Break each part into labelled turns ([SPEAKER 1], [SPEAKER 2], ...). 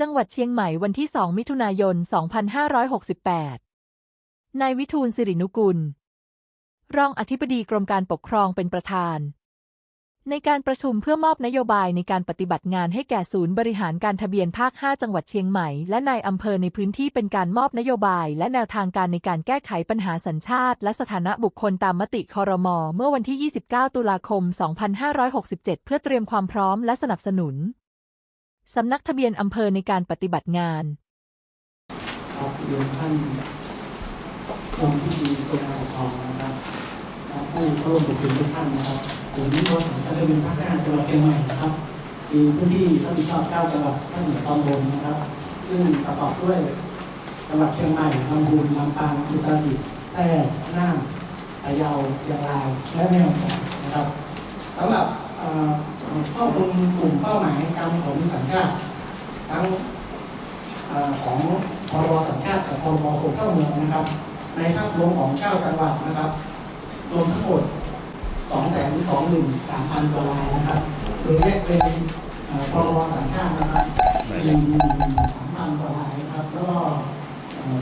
[SPEAKER 1] จังหวัดเชียงใหม่วันที่ 2 มิถุนายน 2568 นายวิทูลสิรินุกุล รองอธิบดีกรมการปกครองเป็นประธาน ในการประชุมเพื่อมอบนโยบายในการปฏิบัติงานให้แก่ศูนย์บริหารการทะเบียนภาค 5 จังหวัดเชียงใหม่ และนายอำเภอในพื้นที่เป็นการมอบนโยบายและแนวทางการในการแก้ไขปัญหาสัญชาติ และสถานะบุคคลตามมติคอรมอเมื่อวันที่ 29 ตุลาคม 2567 เพื่อเตรียมความพร้อมและสนับสนุน สำนักทะเบียนอำเภอในการปฏิบัติงาน
[SPEAKER 2] ครับเรียนท่านองค์ที่ดีกรมการปกครองนะครับและผู้เข้าร่วมประชุมทุกท่านนะครับศูนย์รถของการเป็นภาคห้าจังหวัดเชียงใหม่นะครับมีพื้นที่รับผิดชอบเก้าจังหวัดภาคเหนือตอนบนนะครับ ซึ่งประกอบด้วยจังหวัดเชียงใหม่ลำพูนลำปางอุตรดิตถ์แพร่น่านพะเยาเชียงรายและแม่ฮ่องสอนนะครับสำหรับ ข้อมูลกลุ่มเป้าหมายการขนสัญชาติทั้งอของพรบสัญชาติกับพรบคนเข้าเมืองนะครับ ในภาพรวมของเก้าจังหวัดนะครับรวมทั้งหมด2 2 1 3 0 0 0กว่ารายนะครับโดยแยกเป็นพรบสัญชาตินะครับ4 3 0 0 0กว่ารายนะครับแล้วก็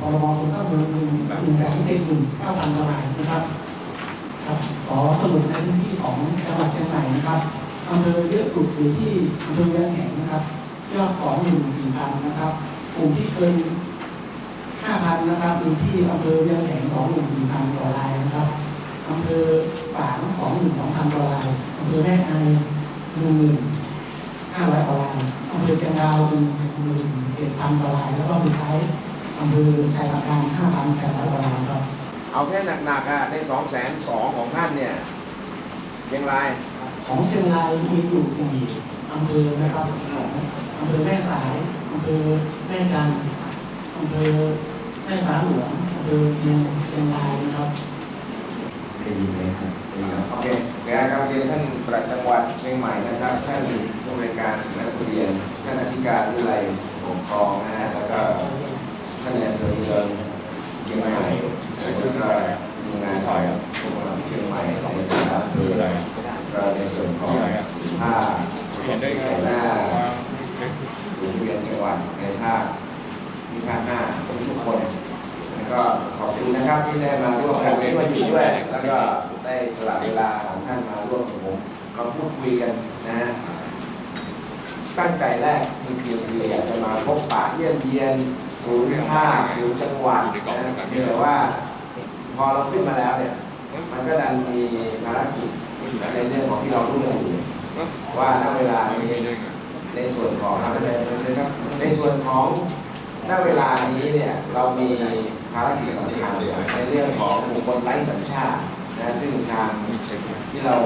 [SPEAKER 2] พรบคนเข้าเมือง1 1แสนเจ็ดหมื่นเก้าพันกว่ารายนะครับขอสรุปในพื้นที่ของจังหวัดเชียงใหม่นะครับ อำเภอเยอะสุดอยู่ที่อำเภอเวียงแหงนะครับยอด2 4 0 0 0นะครับกลุ่มที่เกิน5,000นะครับอยู่ที่อำเภอเวียงแหง24,000กว่ารายนะครับอำเภอฝาง22,000กว่ารายอำเภอแม่อาย1,500กว่ารายอำเภอเชียงดาว17,000กว่ารายแล้วก็สุดท้ายอำเภอชัยปราการ5,800กว่ารายครับ
[SPEAKER 3] เอาแค่หนักๆอะในสองแสนสองของท่านเนี่ยเชียงราย
[SPEAKER 2] ของเชียงรายมีอยู่สี่อำเภอนะครับอำเภอแม่สายอำเภอแม่จันอำเภอแม่ฟ้าหลวงอำเภอเชียงเชียงรายนะครับ
[SPEAKER 4] ได้ยินไหมครับได้ยินครับ
[SPEAKER 3] โอเคเดี๋ยวครับเรียนท่านปลัดจังหวัดเชียงใหม่นะครับท่านผู้บริการนักเรียนท่านอธิการวิไลปกครองนะฮะแล้วก็ท่านในอำเภอเมืองเชียงใหม่แล้วก็ทีมงานของพวกเราเชียงใหม่ในฐานะอำเภอ ก็ในส่วนของภาคในหน้าศูนย์เรียนจังหวัดในภาคที่ภาคห้าทุกคนแล้วก็ขอบคุณนะครับที่ได้มาร่วมกันในวันนี้ด้วย แล้วก็ได้สละเวลาของท่านมาร่วมกับผมมาพูดคุยกันนะฮะตั้งใจแรกคือเพียงคืออยากจะมาพบปะเยี่ยมเยียนศูนย์ภาคศูนย์จังหวัดนะแต่ว่าพอเราขึ้นมาแล้วเนี่ย มันก็ดันมีภารกิจ ในเรื่องของที่เรารู้เรื่องอยู่ว่าณเวลานี้ในส่วนของนะครับในส่วนของณเวลานี้เนี่ยเรามีภารกิจสำคัญในเรื่องของบุคคลไร้สัญชาตินะซึ่งทางที่เรา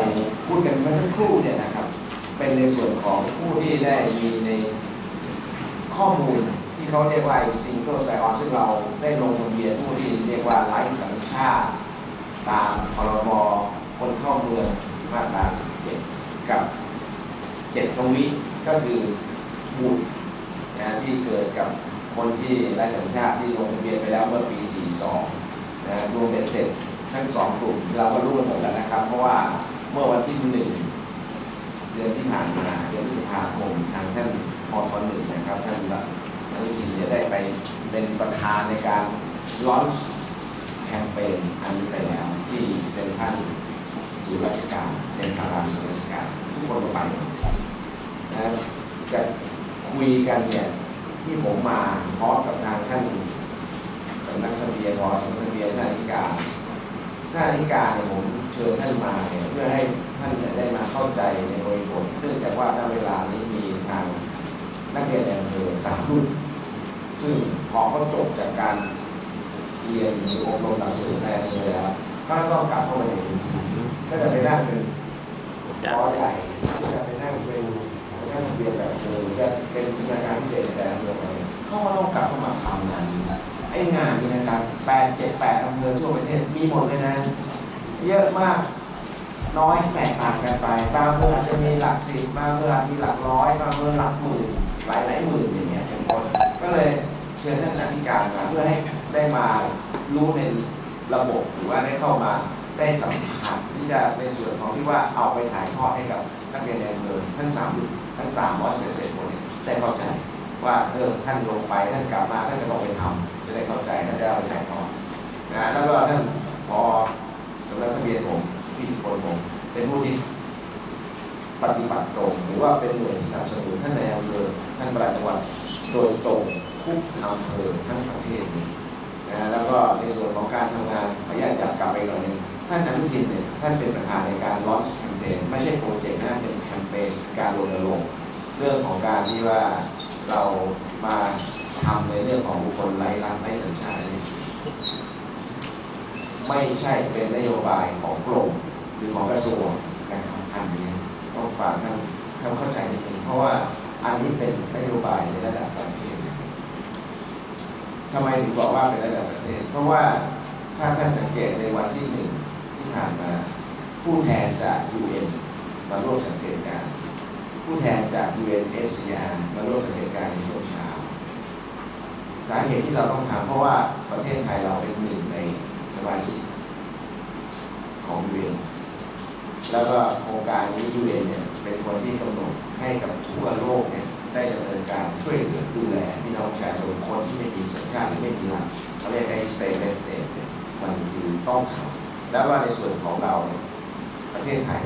[SPEAKER 3] พูดกันเมื่อสักครู่เนี่ยนะครับ เป็นในส่วนของผู้ที่ได้มีในข้อมูลที่เขาเรียกว่าซิงเกิลไซออนซึ่งเราได้ลงทะเบียนผู้ที่เรียกว่าไร้สัญชาติ ตามพรบคนเข้าเมือง มาตรา17กับเจ็ดทวีก็คือบุตรนะที่เกิดกับคนที่ไร้สัญชาติที่ลงทะเบียนไปแล้วเมื่อปี 42นะรวมเป็นเสร็จทั้งสองกลุ่มเราก็รู้กันหมดแล้วนะครับ เพราะว่าเมื่อวันที่หนึ่งเดือนที่ผ่านมาเดือนพฤษภาคมทางท่านพอทหนึ่งนะครับท่านท่านวินจะได้ไปเป็นประธานในการล้อนแคมเปญอันนี้ไปแล้วที่เซ็นทรัล ศูนราชการเซ็นทรัลรามศูนราชการทุกคนก็ไปนะจะคุยกันเนี่ยที่ผมมาพร้อมกับทางท่านสำนักทะเบียนรอสำนักทะเบียนท่านอธิการท่านอธิการเนี่ยผมเชิญท่านมาเนี่ยเพื่อให้ท่านเนี่ยได้มาเข้าใจในบริบทเนื่องจากว่าณเวลานี้มีทางนักเรียนในอำเภอสามรุ่นซึ่งพอเขาจบจากการเรียนหรืออบรมหลักสูตรในอำเภอแล้วก็ต้องกลับเข้ามาในพื้นที่ ก็จะไปนั่งเป็นขอใหญ่ที่จะไปนั่งเป็นนั่งทะเบียนแบบเดิมจะเป็นจินตนาการพิเศษแต่ละอำเภอไปเข้าก็ต้องกลับเข้ามาทำงานนี้นะไอ้งานนี้นะครับแปดเจ็ดแปดอำเภอทั่วประเทศมีหมดเลยนะ เยอะมากน้อยแตกต่างกันไป บางเภออาจจะมีหลักสิบบางเภออาจจะมีหลักร้อยบางอำเภอหลักหมื่นหลายหลายหมื่นอย่างเงี้ยเป็นต้นก็เลยเชิญท่านอธิการมาเพื่อให้ได้มารู้ในระบบหรือว่าได้เข้ามา ได้สัมผัสที่จะในส่วนของที่ว่าเอาไปถ่ายทอดให้กับนักเรียนในอำเภอทั้งสามทั้งสามร้อยเศษๆคนเนี่ยได้เข้าใจว่าเออท่านลงไปท่านกลับมาท่านจะต้องไปทำจะได้เข้าใจท่านจะเอาไปใช้ต่อนะแล้วก็ท่านพอสำนักทะเบียนผมพี่สุคนผมเป็นผู้ที่ปฏิบัติตรงหรือว่าเป็นหน่วยสนับสนุนท่านในอำเภอท่านประหลัดจังหวัดโดยตรงทุกอำเภอทั้งประเทศนะแล้วก็ในส่วนของการทำงานขออนุญาตจับกลับไปหน่อยนึง ท่านอนุทินเนี่ยท่านเป็นประธานในการลอนช์แคมเปญไม่ใช่โปรเจกต์นะเป็นแคมเปญการรณรงค์เรื่องของการที่ว่าเรามาทำในเรื่องของบุคคลไร้รัฐไร้สัญชาตินี่ไม่ใช่เป็นนโยบายของกรมหรือของกระทรวงนะครับอันนี้ต้องฝากท่านท่านเข้าใจนิดนึงเพราะว่าอันนี้เป็นนโยบายในระดับประเทศทำไมถึงบอกว่าเป็นระดับประเทศ เพราะว่าถ้าท่านสังเกตในวันที่หนึ่ง ผ่านมา ผู้แทนจาก UN มาร่วมสังเกตการณ์ผู้แทนจาก UNSCR มาร่วมสังเกตการณ์ในช่วงเช้าสาเหตุที่เราต้องทำเพราะว่าประเทศไทยเราเป็นหนึ่งในสมาชิกของ UN แล้วก็โครงการนี้ UN เนี่ยเป็นคนที่กำหนดให้กับทั่วโลกเนี่ยได้ดำเนินการช่วยเหลือดูแลพี่น้องประชาชนคนที่ไม่มีสัญชาติไม่มีหลักเขาเรียกไอ้ state state เนี่ยมันคือต้องทำ แล้วก็ในส่วนของเราเนี่ยประเทศไทย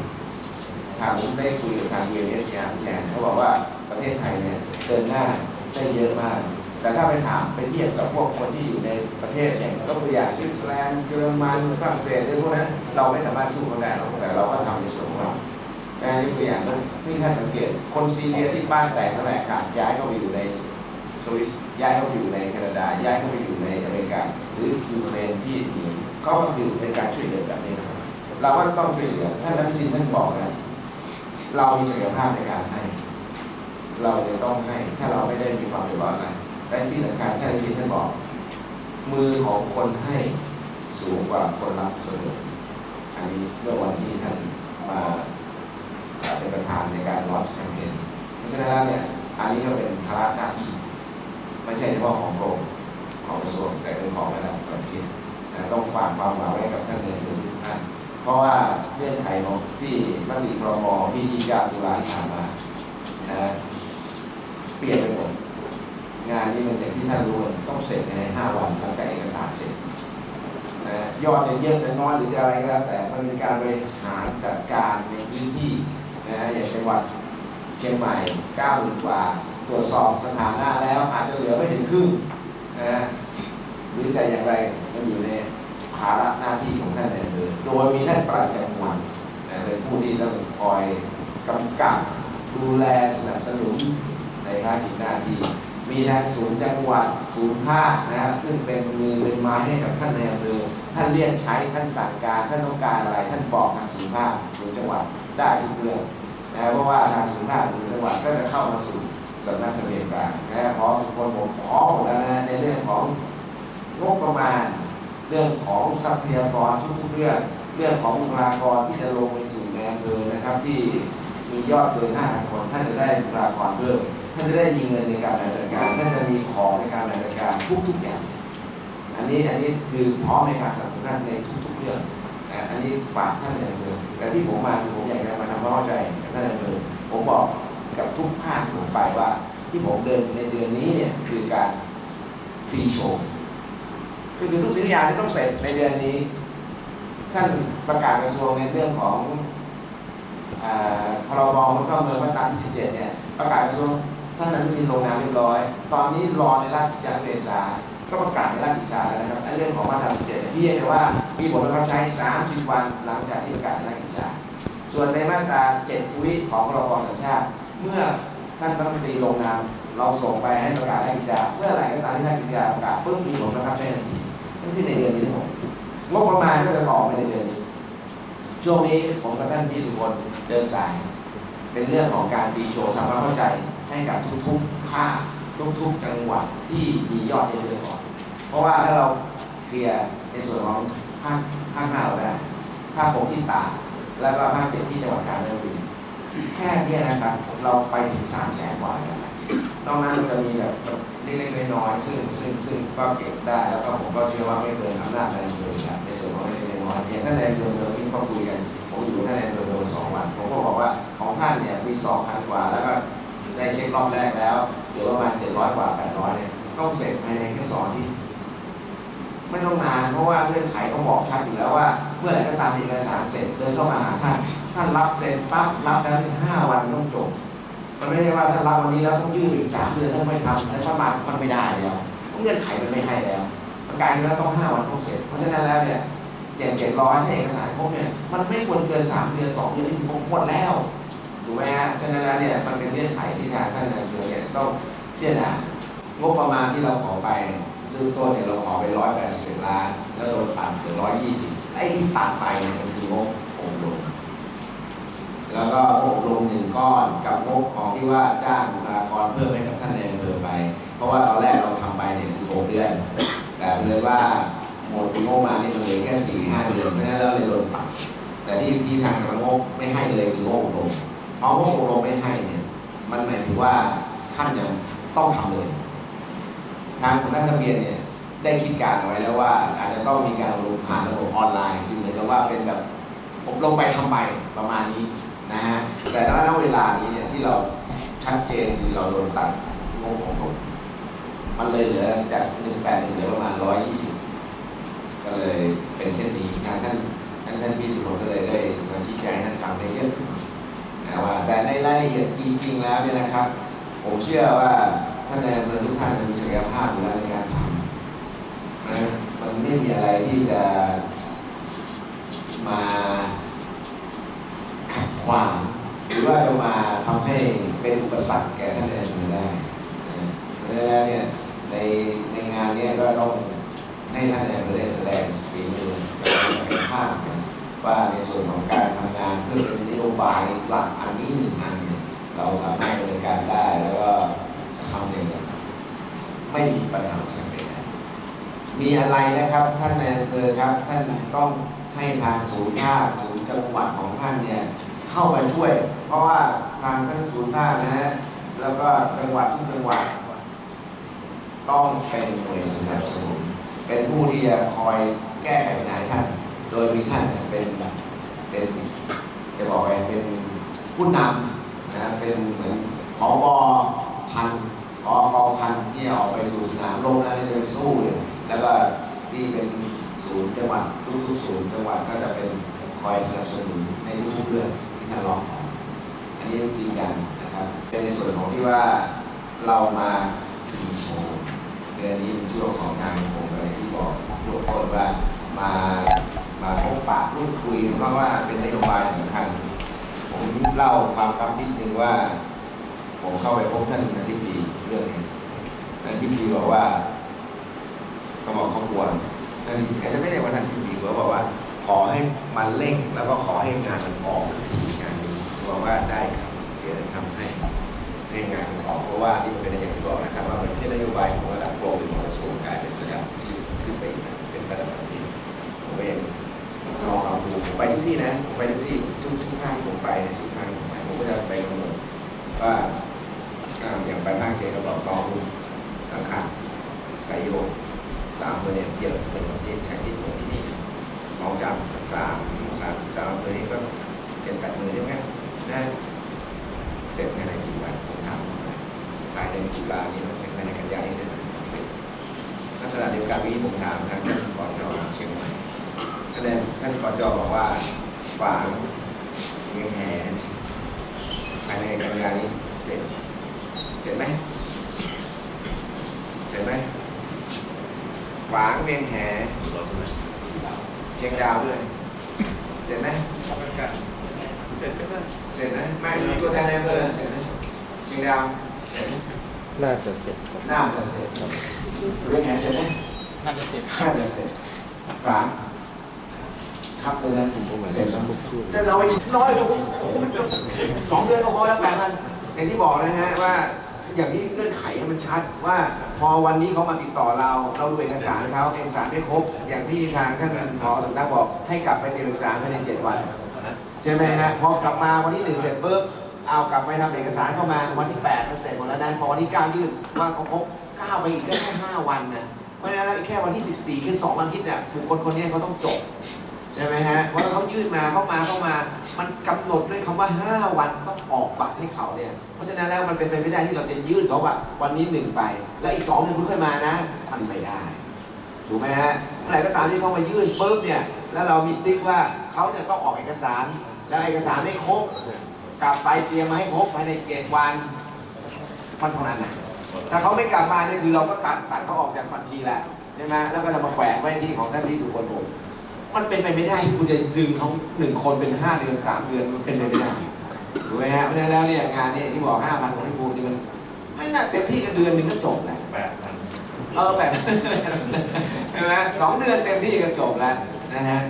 [SPEAKER 3] ทางผมได้คุยกับทาง UNHCR แทนเขาบอกว่าประเทศไทยเนี่ยเดินหน้าได้เยอะมาก แต่ถ้าไปถามไปเทียบกับพวกคนที่อยู่ในประเทศอย่างยกตัวอย่างสวิตเซอร์แลนด์เยอรมันฝรั่งเศสหรือพวกนั้นเราไม่สามารถสู้เขาได้หรอกแต่เราก็ทำในส่วนของเราการยกตัวอย่างนั้นที่ท่านสังเกตคนซีเรียที่บ้านแตกแถลกขาดย้ายเข้าไปอยู่ในสวิสย้ายเข้าไปอยู่ในแคนาดาย้ายเข้าไปอยู่ในอเมริกาหรือยูเครนที่หนี เขาก็คือเป็นการช่วยเหลือแบบนี้ครับเราก็ต้องช่วยเหลือท่านนั้นจริงท่านบอกนะเรามีศักยภาพในการให้ เราจะต้องให้ถ้าเราไม่ได้มีความเดือดร้อนอะไรแต่ที่สำคัญท่านที่ท่านบอก มือของคนให้สูงกว่าคนรับเสมออันนี้เมื่อวันที่ท่านมาเป็นประธานในการลอชแคมเปญเพราะฉะนั้นเนี่ยอันนี้ก็เป็นภาระหน้าที่ไม่ใช่เฉพาะของกรมของกระทรวงแต่เป็นของระดับประเทศ ต้องฝากความหวังไว้กับท่านในส่วนทุกท่านเพราะว่าเงื่อนไขของที่มติครมที่29ตุลาที่ผ่านมานะเปลี่ยนไปหมดงานนี้มันอย่างที่ท่านรู้ต้องเสร็จใน5วันหลังจากเอกสารเสร็จนะยอดจะเยอะจะน้อยหรือจะอะไรก็แล้วแต่มันเป็นการบริหารจัดการในพื้นที่นะอย่างจังหวัดเชียงใหม่9หมื่นกว่าตรวจสอบสถานะแล้วอาจจะเหลือไม่ถึงครึ่งนะหรือจะอย่างไร มันอยู่ในภาระหน้าที่ของท่านในอำเภอโดยมีท่านประหลัดจังหวัดนเป็นผู้ที่ต้องคอยกำกับดูแลสนับสนุนในภารกิจหน้าที่มีทางศูนย์จังหวัดศูนย์ภาคนะครับซึ่งเป็นมือเป็นไม้ให้กับท่านในอำเภอท่านเรียกใช้ท่านสั่งการท่านต้องการอะไร ท่านบอกทางศูนย์ภาคศูนย์จังหวัดได้ทุกเรื่องนะเพราะว่าทางศูนย์ภาคศูนย์จังหวัดก็จะเข้ามาสู่สำนักทะเบียนกลางนะพร้อมทุกคนผมพร้อมแล้วนะในเรื่องของงบประมาณ เรื่องของทรัพยากรทุกๆเรื่องเรื่องของบุคลากรที่จะลงไปสู่ในอำเภอนะครับ ที่มียอดเกิน5,000คนท่านจะได้บุคลากรเพิ่มท่านจะได้มีเงินในการบริหารจัดการท่านจะมีของในการบริหารจัดการทุกๆอย่าง อันนี้อันนี้คือพร้อมในการสนับสนุนท่านในทุกๆเรื่องอันนี้ฝากท่านในอำเภอแต่ที่ผมมาคือผมอยากจะมาทำความเข้าใจท่านในอำเภอผมบอกกับทุกภาคผมไปว่าที่ผมเดินในเดือนนี้เนี่ยคือการฟรีโชว์ คือทุกสิ่งทุกอย่างที่ต้องเสร็จในเดือนนี้ ท่านประกาศกระทรวงในเรื่องของพรบคนเข้าเมืองมาตราที่17เนี่ยประกาศกระทรวงท่านอนุทินลงนามเรียบร้อย ตอนนี้รอในราชกิจจาเบษาก็ประกาศในราชกิจจาแล้วนะครับเรื่องของมาตรา17เนี่ยพี่แต่ว่ามีผลบังคับใช้ 30 วันหลังจากที่ประกาศในราชกิจจาส่วนในมาตรา7วิของพรบสัญชาติ เมื่อท่านรัฐมนตรีลงนาม เราส่งไปให้ประกาศราชกิจาเมื่อไหร่ก็ตามที่ราชกิจจาประกาศปุ๊บมีผลบังคับใช้ทันทีนั่นคือในเดือนนี้ทั้งหมดงบประมาณก็จะออกไปในเดือนนี้ ช่วงนี้ผมกับท่านพี่สุพลเดินสาย เป็นเรื่องของการดีโชว์ทำความเข้าใจให้กับทุกๆภาคทุกๆจังหวัดที่มียอดในเยอะๆก่อนเพราะว่าถ้าเราเคลียร์ในส่วนของภาคภาคห้าเราได้ภาคหกที่ตากแล้วก็ภาคเจ็ดที่จังหวัดกาญจนบุรีแค่นี้นะครับเราไปถึงสามแสนกว่าแล้ว นะนอกนั้นมันจะมีแบบเล็กๆน้อยๆซึ่งซึ่งซึ่งก็เก็บได้แล้วก็ผมก็เชื่อว่าไม่เกินอำนาจในอำเภอครับในส่วนของเล็กๆน้อยๆอย่างท่านในอำเภอเมืองที่เขาคุยกันผมอยู่ท่านในอำเภอเมืองสองวันผมก็บอกว่าของท่านเนี่ยมีสองพันกว่าแล้วก็ได้เช็ครอบแรกแล้วยรือประมาณเจ็ดร้อยกว่าแปดร้อยเนี่ยต้องเสร็จภายในแค่สองทิตย์ไม่ต้องนานเพราะว่าเงื่อนไขเขาบอกชัดอยู่แล้วว่าเมื่อไหร่ก็ตามเอกสารเสร็จเดินเข้ามาหาท่านท่านรับเสร็จปั๊บรับแล้วในห้าวันต้องจบ มันไม่ใช่ว่าถ้ารับวันนี้แล้วต้องยืดอีกสามเดือนถ้าไม่ทำแล้วถ้ามามันไม่ได้แล้วเงื่อนไขมันไม่ให้แล้วมันกลายเป็นว่าต้องห้าวันต้องเสร็จเพราะฉะนั้นแล้วเนี่ยอย่างเจ็ดร้อยถ้าเอกสารครบเนี่ยมันไม่ควรเกินสามเดือนสองเดือนที่หมดแล้วถูกไหมฮะฉะนั้นแล้วเนี่ยมันเป็นเงื่อนไขที่ทางท่านนายกเนี่ยต้องพิจารณางบประมาณที่เราขอไปเริ่มต้นเนี่ยเราขอไปร้อยแปดสิบล้าน แล้วเราตัดเหลือร้อยยี่สิบไอ้ที่ตัดไปเนี่ยมันคืองบอบรม แล้วก็งบลงหนึ่งก้อนกับงบของที่ว่าจ้างบุคลากรเพิ่มให้กับท่านในอำเภอไป เพราะว่าตอนแรกเราทำไปเนี่ยคือหกเดือน แต่เพื่อว่าหมดงบมานี่มันเหลือแค่สี่ห้าเดือนเพราะฉะนั้นเราเลยโดนตัดแต่ที่ที่ทางสำนักงบไม่ให้เลยคืองบอบรมเพราะงบอบรมไม่ให้เนี่ยมันหมายถึงว่าท่านยังต้องทำเลย ทางสำนักทะเบียนเนี่ยได้คิดการไว้แล้วว่า อาจจะต้องมีการลงผ่านระบบออนไลน์คือเหมือนกับว่าเป็นแบบผมลงไปทำไปประมาณนี้ นะฮะแต่ณเวลานี้เนี่ยที่เราชัดเจนคือเราโดนตัดงบของผมมันเลยเหลือจากหนึ่งแปดเหลือประมาณร้อยยี่สิบก็เลยเป็นเช่นนี้ทางท่านท่านท่านพี่สุรพลก็เลยได้มาชี้แจงให้ท่านฟังได้เยอะนนะว่าแต่ในรายละเอียดจริงๆแล้วเนี่ยนะครับ ผมเชื่อว่าท่านในอำเภอทุกท่านมีศักยภาพอยู่แล้วในการทำนะมันไม่มีอะไรที่จะมา ขวางหรือว่าจะมาทำให้เป็นอุปสรรคแก่ท่านในอำเภอได้นะเพราะฉะนั้นเนี่ยในในงานเนี้ก็ต้องให้ท่านในอำเภอได้แสดงฝีมือศักยภาพว่าในส่วนของการทำงานเพื่อเป็นนโยบายหลักอันนี้หนึ่งอันเนี่ยเราสามารถดำเนินการได้แล้วก็ทำอย่างไม่มีปัญหาสักเด็ดมีอะไรนะครับท่านในอำเภอครับท่านต้องให้ทางศูนย์ภาคศูนย์จังหวัดของท่านเนี่ย เข้าไปช่วย เพราะว่าทางท่านศูนย์ภาคนะฮะแล้วก็จังหวัดทุกจังหวัด ต้องเป็นหน่วยสนับสนุนเป็นผู้ที่จะคอยแก้ไขปัญหาให้ท่าน โดยมีท่านเป็นเป็นจะบอกไงเป็นผู้นำนะเป็นเหมือนผอบพันผอกองพันที่ออกไปสู่สนามรบนั้นจะไปสู้เนี่ยแล้วก็ที่เป็นศูนย์จังหวัดทุกๆศูนย์จังหวัดก็จะเป็นคอยสนับสนุนในทุกๆเรื่อง อันนี้ดีกันนะครับเป็นในส่วนของที่ว่าเรามาพีโชว์เดือนนี้เป็นช่วงของทางผมเลยที่บอกทุกคนว่ามามาพบปะพูดคุยเพราะว่าเป็นนโยบายสำคัญ ผมเล่าความครับนิดนึงว่า ผมเข้าไปพบท่านอธิบดีเรื่องนี้ท่านอธิบดีบอกว่าเขาบอกเขาควรท่านอาจจะไม่ได้ว่าท่านที่ดีเขาบอกว่าขอให้มันเร่งแล้วก็ขอให้งานมันออกทันทีงานนี้บอกว่าได้ครับเดี๋ยวจะทำให้ ให้งานออกเพราะว่าที่เป็นอย่างที่บอกนะครับว่าเป็นที่นโยบายของระดับโลกหรือของกระทรวงกายเป็นระดับที่ขึ้นไปเป็นระดับประเทศผมก็ยังลองเอาดูผมไปทุกที่นะผมไปทุกที่ทุกทุกภาคผมไปทุกภาคผมไปผมก็จะไปกำหนดว่าอย่างไปภาคเจก็บอกกองรุ่นข้างๆใส่โยสามตัวเนี่ยเยอะเป็นประเทศใช้ที่ตรงที่นี่มองจำสามสามสามตัวนี้ก็เจ็ดแปดหมื่นใช่ไหมนะเสร็จภายในกี่วันผมถามภายในจุฬานี้เราเสร็จภายในกันยายนนี้เสร็จไหมเสร็จลักษณะเดียวกันที่ผมถามทางท่านกรจเชียงใหม่ท่านนท่านกรจอบอกว่าฝางเงียงแหนภายในกันยายนนี้เสร็จเสร็จไหมเสร็จไหมฝางเวียงแหเชียงดาวด้วยเสร็จไหม
[SPEAKER 5] เสร็จก็ได้
[SPEAKER 3] เสร็จนะไม่มีตัวแทนในอำเภอเสร็จไหมเชียงดาว ร็จไหม
[SPEAKER 4] น่าจะเสร็จครับ
[SPEAKER 3] น่าจะเสร็จเวียงแหเสร็จไหม
[SPEAKER 5] น่าจะเสร็จ
[SPEAKER 3] น่าจะเสร็จฝางครับเลยนะ
[SPEAKER 4] ผมก็เหมือน
[SPEAKER 3] เสร็จแล้ว
[SPEAKER 4] ลูกทุ่ง
[SPEAKER 3] จะเราไปน้อยกว่าโอ้โหสองเดือนก็พอแล้วแปดพันอย่างที่บอกนะฮะว่าอย่างที่เงื่อนไขมันชัดว่าพอวันนี้เขามาติดต่อเราเราดูเอกสารเขาเอกสารไม่ครบ อย่างที่ทางท่านผอสำนักบอกให้กลับไปเตรียมเอกสารภายในเจ็ดวันใช่ไหมฮะพอกลับมาวันที่หนึ่งเสร็จปุ๊บ เอากลับไปทำเอกสารเข้ามาวันที่แปดก็เสร็จหมดแล้วนะพอวันที่เก้ายื่นว่าเขาครบเก้าไปอีกก็แค่ห้าวันนะเพราะฉะนั้นแล้วอีกแค่วันที่สิบสี่คือสองวันอาทิตย์เนี่ยบุคคลคนนี้เขาต้องจบใช่ไหมฮะเพราะเขายื่นมาเข้ามาเข้ามา มันกำหนดด้วยคำว่า 5 วันต้องออกบัตรให้เขาเนี่ยเพราะฉะนั้นแล้วมันเป็นไปไม่ได้ที่เราจะยื่นเขาว่าวันนี้หนึ่งไป แล้วอีกสองหนึ่งคุณค่อยมานะมันไม่ได้ถูกไหมฮะเมื่อไหร่ก็ตามที่เขามายื่นปุ๊บเนี่ยแล้วเรามีติ๊กว่าเขาจะต้องออกเอกสาร แล้วเอกสารไม่ครบ กลับไปเตรียมมาให้ครบภายในเจ็ดวันมันเท่านั้นนะถ้าเขาไม่กลับมาเนี่ยคือเราก็ตัดตัดเขาออกจากบัญชีแล้วใช่ไหมแล้วก็จะมาแขวนไว้ที่ของท่านที่ถูกคนผมมันเป็นไปไม่ได้ที่คุณจะดึงเขาหนึ่งคนเป็นห้าเดือนสามเดือนมันเป็นไปไม่ได้ถูกไหมฮะเพราะฉะนั้นแล้วเนี่ยงานนี้ที่บอกห้าพันของพี่ภูมินี่มันไม่น่าเต็มที่กันเดือนหนึ่งก็จบแล้ว
[SPEAKER 5] แปดพัน
[SPEAKER 3] เออแบบใช่ไหมสองเดือนเต็มที่ก็จบแล้วนะฮะ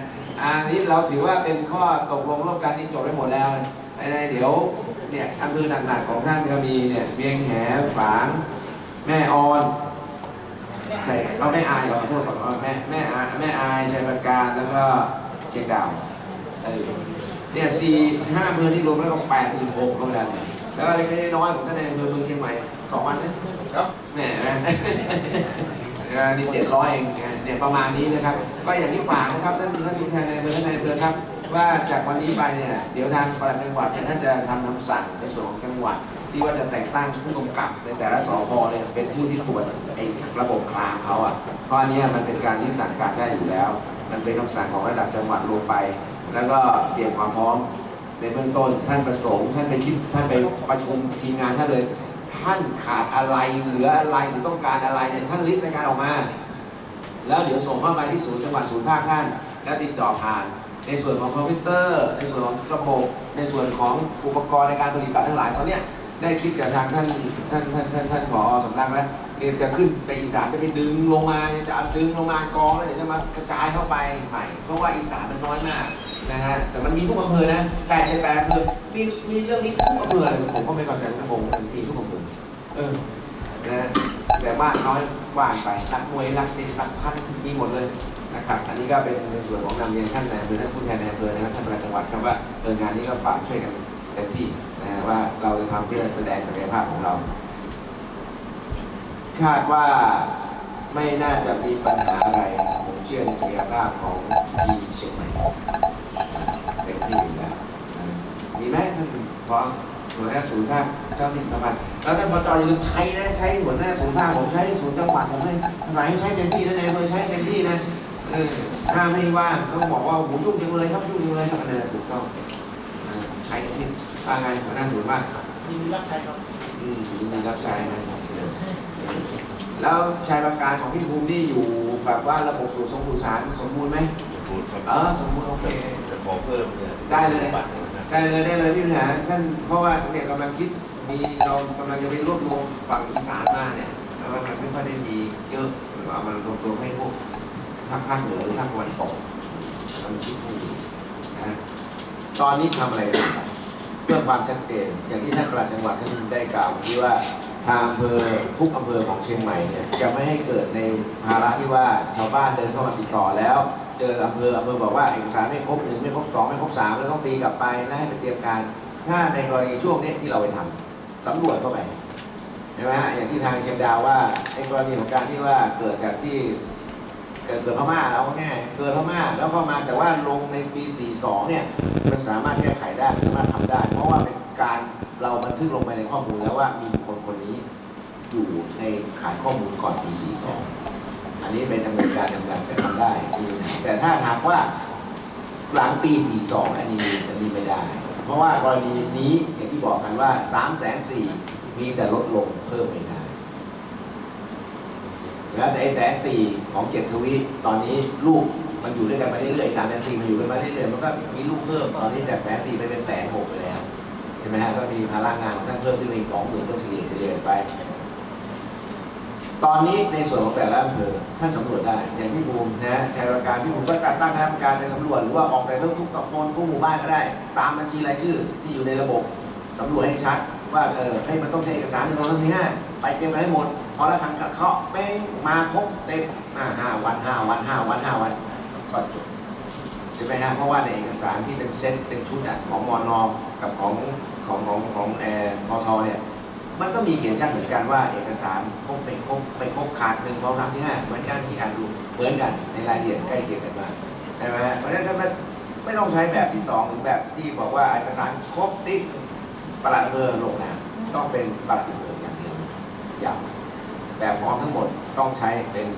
[SPEAKER 3] อันนี้เราถือว่าเป็นข้อตกลงร่วมกันที่จบไปหมดแล้ว ในในเดี๋ยวเนี่ยอำเภอหนักๆของท่านจะมีเนี่ยเมียงแหฝางแม่ออนใช่เอาแม่อายขอโทษก่อนเอาแม่แม่อายแม่อายชัยประการแล้วก็เชียงดาวเออเนี่ยสี่ห้าอำเภอที่รวมแล้วก็แปดถึงหกก็แล้วกันแล้วก็เล็กๆน้อยๆของท่านในอำเภอเมืองเชียงใหม่สองวันนะ
[SPEAKER 5] ครับ
[SPEAKER 3] แหมนะเออ นี่เจ็ดร้อยเองเนี่ยประมาณนี้นะครับ ก็อย่างที่ฝากนะครับท่านท่านผู้แทนในอำเภอท่านในอำเภอครับ ว่าจากวันนี้ไปเนี่ยเดี๋ยวทางปลัดจังหวัดเนี่ยท่านจะทำคำสั่งในส่วนของจังหวัด ที่ว่าจะแต่งตั้งผู้กำกับในแต่ละสพเนี่ยเป็นผู้ที่ตรวจไอ้ระบบกลางเขาอะเพราะอันนี้มันเป็นการที่สั่งการได้อยู่แล้ว มันเป็นคำสั่งของระดับจังหวัดลงไป แล้วก็เตรียมความพร้อมในเบื้องต้นท่านประสงค์ท่านไปคิดท่านไปประชุมทีมงานท่านเลย ท่านขาดอะไรเหลืออะไรหรือต้องการอะไรเนี่ยท่านลิสต์ในการออกมา แล้วเดี๋ยวส่งเข้าไปที่ศูนย์จังหวัดศูนย์ภาคท่าน แล้วติดต่อผ่าน ในส่วนของคอมพิวเตอร์ ในส่วนของระบบในส่วนของอุปกรณ์ในการผลิตบัตรทั้งหลายตอนเนี้ยได้คิดกับทางท่านท่านท่านท่านท่านผอสำนักแล้วเดี๋ยวจะขึ้นไปอีสานจะไปดึงลงมาจะเอาดึงลงมากองแล้วเดี๋ยวจะมากระจายเข้าไปใหม่ เพราะว่าอีสานมันน้อยมาก นะฮะแต่มันมีทุกอำเภอนะแปดในแปดอำเภอมีมีเรื่องนี้ทุกอำเภอเลยผมก็ไม่เข้าใจนะผมมันมีทุกอำเภอเออนะแต่มากน้อยว่านไปรักมวยรักศิลป์รักพันมีหมดเลยนะครับอันนี้ก็เป็นในส่วนของนำเรียนท่านนายอำเภอท่านผู้แทนนายอำเภอนะครับท่านประหลัดจังหวัดครับว่าเอองานนี้ก็ฝากช่วยกันเต็มที่นะฮะว่าเราจะทำเพื่อแสดงศักยภาพของเรา คาดว่าไม่น่าจะมีปัญหาอะไรผมเชื่อในศักยภาพของทีมเชียงใหม่เต็มที่อยู่แล้วนะมีไหมท่านพร้อมหัวหน้าศูนย์ภาคเจ้าที่สัมพันธ์แล้วท่านปจอย่าลืมใช้นะใช้หัวหน้าศูนย์ภาคผมใช้ศูนย์จังหวัดผมให้สายให้ใช้เต็มที่นะในอำเภอใช้เต็มที่นะเออห้ามไม่ว่างต้องบอกว่าผมยุ่งจังเลยครับยุ่งจังเลยครับอันนั้นถูกต้องนะใช้เต็มที่ว่าไงหัวหน้าศูนย์ภาค
[SPEAKER 2] ยินดีรับใช้ครับ
[SPEAKER 3] อืมยินดีรับใช้นะแล้วชายประการของพี่ภูมินี่อยู่แบบว่าระบบสูตรสมบูรณ์สารสมบูรณ์ไหม
[SPEAKER 5] จะพูดครับ
[SPEAKER 3] เออสมบูรณ์โอเค
[SPEAKER 5] จะขอเพิ่มเนี่ย
[SPEAKER 3] ได้เลย
[SPEAKER 5] บัตรนะครับ
[SPEAKER 3] ได้เลยได้เลยพี่ปัญหาท่านเพราะว่าเนี่ยกำลังคิดมีเรากำลังจะไปรวบรวมฝั่งอีสานมาเนี่ยแล้วมันไม่ค่อยได้มีเยอะเราเอามารวบรวมให้พวกภาคภาคเหนือหรือภาคตะวันตกกำลังคิดให้ดีนะตอนนี้ทำอะไรกันไปเพื่อความชัดเจนอย่างที่ท่านปลัดจังหวัดท่านได้กล่าวที่ว่าทางอำเภอทุกอำเภอของเชียงใหม่เนี่ยจะไม่ให้เกิดในภาระที่ว่าชาวบ้านเดินเข้ามาติดต่อแล้ว เจออำเภออำเภอบอกว่าเอกสารไม่ครบหนึ่งไม่ครบสองไม่ครบสามแล้วต้องตีกลับไปแล้วให้ไปเตรียมการ ถ้าในกรณีช่วงนี้ที่เราไปทำสำรวจเข้าไปใช่ไหมฮะอย่างที่ทางเชียงดาวว่าไอ้กรณีของการที่ว่าเกิดจากที่เกิดเกิดพม่าแล้วง่ายเกิดพม่าแล้วเข้ามาแต่ว่าลงในปี 42 เนี่ยมันสามารถแก้ไขได้สามารถทำได้ เพราะว่าเป็นการเราบันทึกลงไปในข้อมูลแล้วว่ามีบุคคลคนนี้อยู่ในขายข้อมูลก่อนปี 42 อันนี้เป็นดำเนินการดำเนินการทำได้ แต่ถ้าหากว่าหลังปี 42 อันนี้อันนี้ไม่ได้ เพราะว่ากรณีนี้อย่างที่บอกกันว่า 3 4 0 0 0มีแต่ลดลงเพิ่มไม่ได้แล้วแต่ไอ้แสนสี่ของเจ็ดทวีตอนนี้ลูกมันอยู่ด้วยกันมาเรื่อยๆสามแสนสี่มันอยู่กันมาเรื่อยๆมันก็มีลูกเพิ่มตอนนี้จากแสนสี่ไปเป็นแสนหกไปแล้วใช่ไหมฮะก็มีภาระงานของท่านเพิ่มขึ้นมาอีกสองหมื่นต้องเฉลี่ยเฉลี่ยไป ตอนนี้ในส่วนของแต่ละอำเภอท่านสำรวจได้ อย่างพี่ภูมินะชัยประการพี่ภูมิก็จัดตั้งคณะกรรมการไปสำรวจหรือว่าออกแต่เรื่องทุกตำบลทุกหมู่บ้านก็ได้ ตามบัญชีรายชื่อที่อยู่ในระบบสำรวจให้ชัด ว่าเออให้มันต้องใช้เอกสารหนึ่งสองสามสี่ห้าไปเตรียมกันให้หมดพอแล้วทางกัดเคาะเป้งมาครบเต็มห้าห้าวันห้าวันห้าวันห้าวันก็จบใช่ไหมฮะเพราะว่าในเอกสารที่เป็นเซตเป็นชุดอะของมอนอกับของของของของแอร์มอทอเนี่ย มันก็มีเขียนชัดเหมือนกันว่าเอกสารครบไม่ครบไม่ครบขาดหนึ่งสองสามที่ห้าเหมือนกันที่อ่านดูเหมือนกันในรายละเอียดใกล้เคียงกันมาใช่ไหมเพราะฉะนั้นถ้าไม่ไม่ต้องใช้แบบที่สองหรือแบบที่บอกว่าเอกสารครบติ๊กประหลัดอำเภอลงนามต้องเป็นประหลัดอำเภออย่างเดียวอย่างแบบฟอร์มทั้งหมดต้องใช้เป็น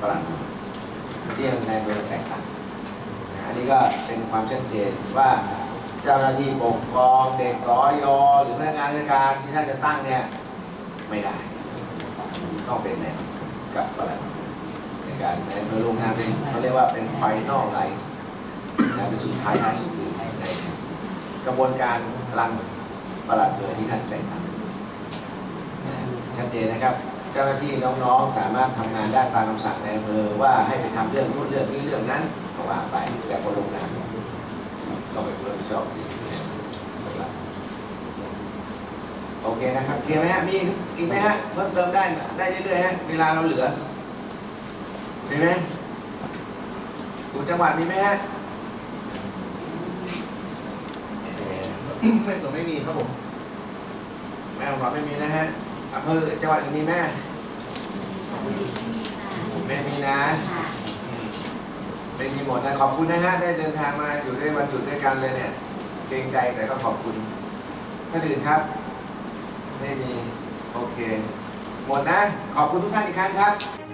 [SPEAKER 3] ประหลัดอเภอที่ในเมืองแตกต่างอันนี้ก็เป็นความชัดเจนว่า เจ้าหน้าที่ปกครองเด็กรอยอหรือพนักงานราชการที่ท่านจะตั้งเนี่ยไม่ได้ ต้องเป็นในกับประหลัดอำเภอในการในอำเภอลงนามเป็นเขาเรียกว่าเป็นไฟนอลไลท์นะเป็นสุดท้ายท้ายสุดในกระบวนการรันประหลัดอำเภอที่ท่านแต่งตั้งชัดเจนนะครับ เจ้าหน้าที่น้องๆสามารถทำงานได้ตามคำสั่งในอำเภอว่าให้ไปทำเรื่องนู้นเรื่องนี้เรื่องนั้นก็ว่าไปแต่คนลงนาม ต้องไปรับผิดชอบโอเคนะครับเคลียร์ไหมฮะมีอีกไหมฮะเพิ่มเติมได้ได้เรื่อยๆฮะเวลาเราเหลือมีไหมสูจังหวัดมีไหมฮะไม่ตัวไม่มีครับผมแม่ของเราไม่มีนะฮะอำเภอจังหวัดอื่นมีไหมไม่มีนะ ไม่มีหมดนะขอบคุณนะฮะได้เดินทางมาอยู่ได้วันหยุดด้วยกันเลยเนี่ย เกรงใจแต่ก็ขอบคุณท่านอื่นครับ ไม่มี โอเค หมดนะ ขอบคุณทุกท่านอีกครั้งครับ